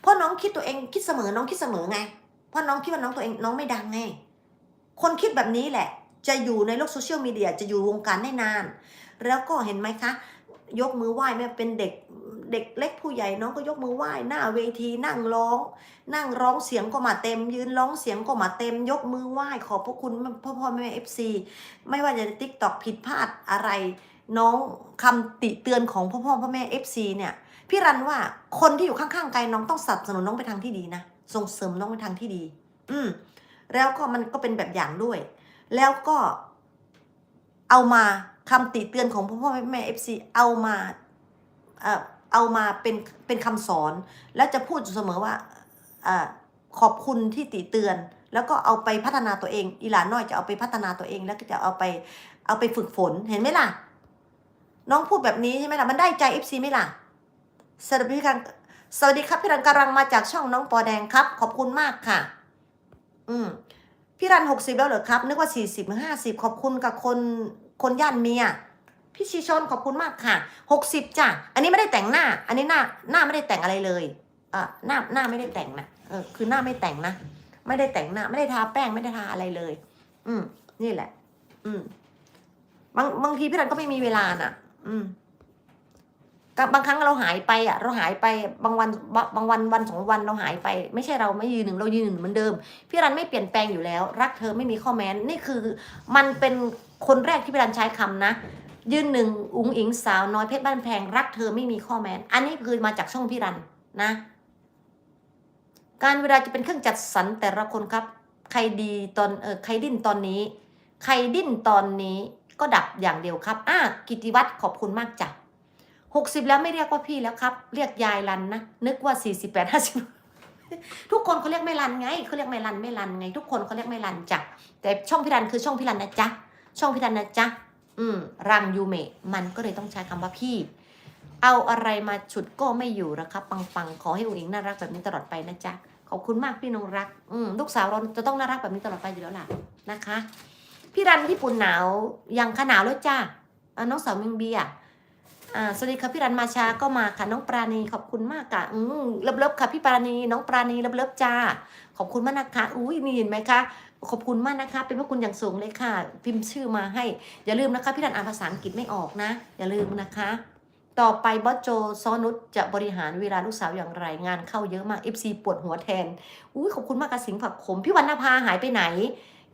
เพราะน้องคิดตัวเองคิดเสมอน้องคิดเสมอไง เพราะน้องคิดว่าน้องตัวเองน้องไม่ดังไง คนคิดแบบนี้แหละ จะอยู่ในโลกโซเชียลมีเดียจะอยู่วงการได้นาน แล้วก็เห็นไหมคะ ยกมือไหว้แม่เป็นเด็กเด็กเล็กผู้ใหญ่น้องก็ยกมือไหว้หน้าเวทีนั่งร้อง นั่งร้องเสียงก็มาเต็ม ยืนร้องเสียงก็มาเต็ม ยกมือไหว้ขอบพระคุณพ่อพ่อแม่เอฟซีไม่ว่าจะติ๊กตอกผิดพลาดอะไร น้องคำติเตือนของพ่อพ่อพ่อแม่เอฟซีเนี่ย พี่รันว่าคนที่อยู่ข้างๆไกลน้องต้องสนับสนุนน้องไปทางที่ดีนะส่งเสริมน้องไปทางที่ดี อืม แล้วก็มันก็เป็นแบบอย่างด้วย แล้วก็เอามาคำติเตือนของพ่อพ่อแม่เอฟซีเอามาเอ่อเอามาเป็นเป็นคำสอน แล้วจะพูดอยู่เสมอว่าอ่าขอบคุณที่ติเตือน แล้วก็เอาไปพัฒนาตัวเอง อีหลานน้อยจะเอาไปพัฒนาตัวเอง แล้วก็จะเอาไปเอาไปฝึกฝนเห็นไหมล่ะ น้องพูดแบบนี้ใช่ไหมล่ะมันได้ใจเอฟซีไหมล่ะ สวัสดีครับสวัสดีครับพี่รันกำลังมาจากช่องน้องปอแดงครับ ขอบคุณมากค่ะ อืมพี่รันหกสิบแล้วเหรอครับ นึกว่าสี่สิบห้าสิบขอบคุณกับคนคนย่านเมียพี่ชีชนขอบคุณมากค่ะหกสิบจ้ะอันนี้ไม่ได้แต่งหน้า อันนี้หน้าหน้าไม่ได้แต่งอะไรเลยอะหน้าหน้าไม่ได้แต่งนะเออคือหน้าไม่แต่งนะไม่ได้แต่งหน้า ไม่ได้ทาแป้งไม่ได้ทาอะไรเลย อืม นี่แหละ อืมบางบางทีพี่รันก็ไม่มีเวลาน่ะ อืม บางครั้งเราหายไปอะเราหายไปบางวันบางวันวันสองวันเราหายไป ไม่ใช่เราไม่ยืนหนึ่งเรายืนหนึ่งเหมือนเดิม พี่รันไม่เปลี่ยนแปลงอยู่แล้ว รักเธอไม่มีข้อแม้นนี่คือ มันเป็นคนแรกที่พี่รันใช้คำนะ ยืนหนึ่งอุ๋งอิงสาวน้อยเพชรบ้านแพง รักเธอไม่มีข้อแม้น อันนี้คือมาจากช่องพี่รันนะ การเวลาจะเป็นเครื่องจัดสรรแต่ละคนครับ ใครดีตอนเออใครดิ้นตอนนี้ ใครดิ้นตอนนี้ก็ดับอย่างเดียวครับอะกิติวัตรขอบคุณมากจ้ะ หกสิบแล้วไม่เรียกว่าพี่แล้วครับ เรียกยายรันนะนึกว่าสี่สิบแปดห้าสิบทุกคนเขาเรียกไม่รันไงเขาเรียกไม่รันไม่รันไง ทุกคนเขาเรียกไม่รันจ้ะแต่ช่องพี่รันคือช่องพี่รันนะจ๊ะช่องพี่รันนะจ๊ะอืมรังยูเมะมันก็เลยต้องใช้คำว่าพี่ เอาอะไรมาฉุดก็ไม่อยู่นะครับปังๆขอให้อุ๋งอิงน่ารักแบบนี้ตลอดไปนะจ๊ะขอบคุณมากพี่นงรักอืมลูกสาวเราจะต้องน่ารักแบบนี้ตลอดไปอยู่แล้วล่ะนะคะ พี่รันญี่ปุ่นหนาวยังขนาวแล้วจ้าน้องสาวมิงเบียร์ อ่าสวัสดีค่ะพี่รันมาช้าก็มาค่ะน้องปราณีขอบคุณมากค่ะอืมเลิฟๆค่ะพี่ปราณีน้องปราณีเลิฟๆจ้า ขอบคุณมากนะคะอุ้ยนี่เห็นไหมคะขอบคุณมากนะคะ เป็นพระคุณอย่างสูงเลยค่ะ พิมพ์ชื่อมาให้ อย่าลืมนะคะ พี่รันอ่านภาษาอังกฤษไม่ออกนะ อย่าลืมนะคะ ต่อไปบอสโจซอนุชจะบริหารเวลาลูกสาวอย่างไรงานเข้าเยอะมาก FC ปวดหัวแทนอุ้ยขอบคุณมากกระสิงผักขมพี่วรรณภาหายไปไหน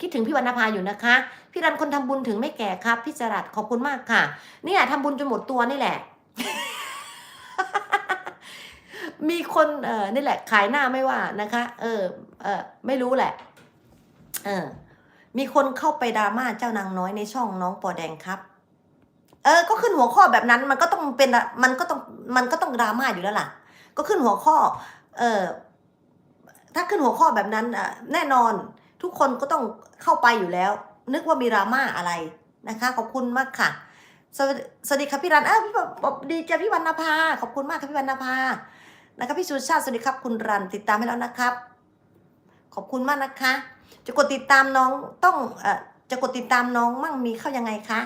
คิดถึงพี่วรรณภาอยู่นะคะ พี่รันคนทำบุญถึงไม่แก่ครับ พี่จรัดขอบคุณมากค่ะ เนี่ยทำบุญจนหมดตัวนี่แหละ มีคนเออนี่แหละขายหน้าไม่ว่านะคะ เออเออไม่รู้แหละ เออ มีคนเข้าไปดราม่าเจ้านางน้อยในช่องน้องปอแดงครับ เออ ก็ขึ้นหัวข้อแบบนั้น มันก็ต้องเป็นมันก็ต้องมันก็ต้องดราม่าอยู่แล้วล่ะ ก็ขึ้นหัวข้อ เออถ้าขึ้นหัวข้อแบบนั้นอะแน่นอน ทุกคนก็ต้องเข้าไปอยู่แล้ว นึกว่ามีดราม่าอะไรนะคะ ขอบคุณมากค่ะ สวัสดีสวัสดีครับพี่รันอ้าวพี่บอกดีจ้ะพี่วรรณภาขอบคุณมากครับพี่วรรณภานะครับพี่สุชาติสวัสดีครับคุณรันติดตามให้แล้วนะครับ ขอบคุณมากนะคะ จะกดติดตามน้องต้องเอ่อจะกดติดตามน้องมั่งมีเข้ายังไงคะ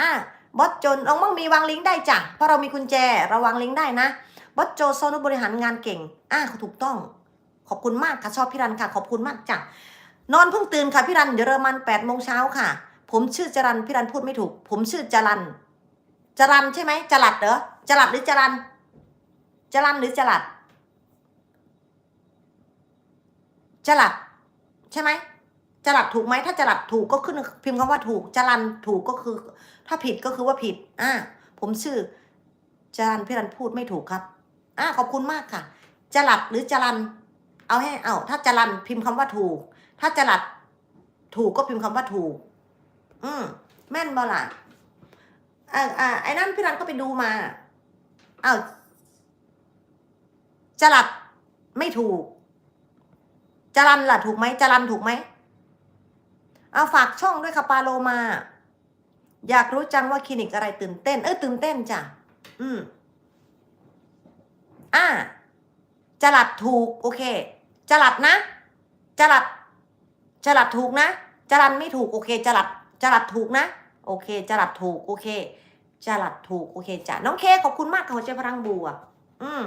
อะบอสโจนน้องมั่งมีวางลิงก์ได้จ้ะเพราะเรามีกุญแจเราวางลิงก์ได้นะบอสโจโซนุบริหารงานเก่ง อะถูกต้อง ขอบคุณมากค่ะชอบพี่รันค่ะ ขอบคุณมากจ้ะ นอนเพิ่งตื่นค่ะพี่รันเยอรมันแปดโมงเช้าค่ะ ผมชื่อจรันพี่รันพูดไม่ถูก ผมชื่อจรันจรันใช่ไหมจรัดเหรอจรัดหรือจรันจรันหรือจรัดจรัดใช่ไหมจรัดถูกไหมถ้าจรัดถูกก็ขึ้นพิมพ์คำว่าถูกจรันถูกก็คือ ถ้าผิดก็คือว่าผิด อ่า ผมชื่อจรันพี่รันพูดไม่ถูกครับ อ่าขอบคุณมากค่ะจรัดหรือจรันเอาให้เอาถ้าจรันพิมพ์คำว่าถูก ถ้าจรัดถูกก็พิมพ์คำว่าถูก อืมแม่นบ่ล่ะอ่าอ่าไอ้นั่นพี่รันก็ไปดูมาอ้าวจรัดไม่ถูกจรันล่ะถูกไหมจรันถูกไหมเอาฝากช่องด้วยค่ะปาโลมา อยากรู้จังว่าคลินิกอะไรตื่นเต้น เออตื่นเต้นจ้ะอืมอ่าจรัดถูก โอเคจรัดนะจรัด จรัดถูกนะจรันไม่ถูกโอเคจรัดจรัดถูกนะ โอเคจรัดถูกโอเคจรัดถูกโอเคจ้ะน้องเคขอบคุณมากค่ะหัวใจพลังบวกอืม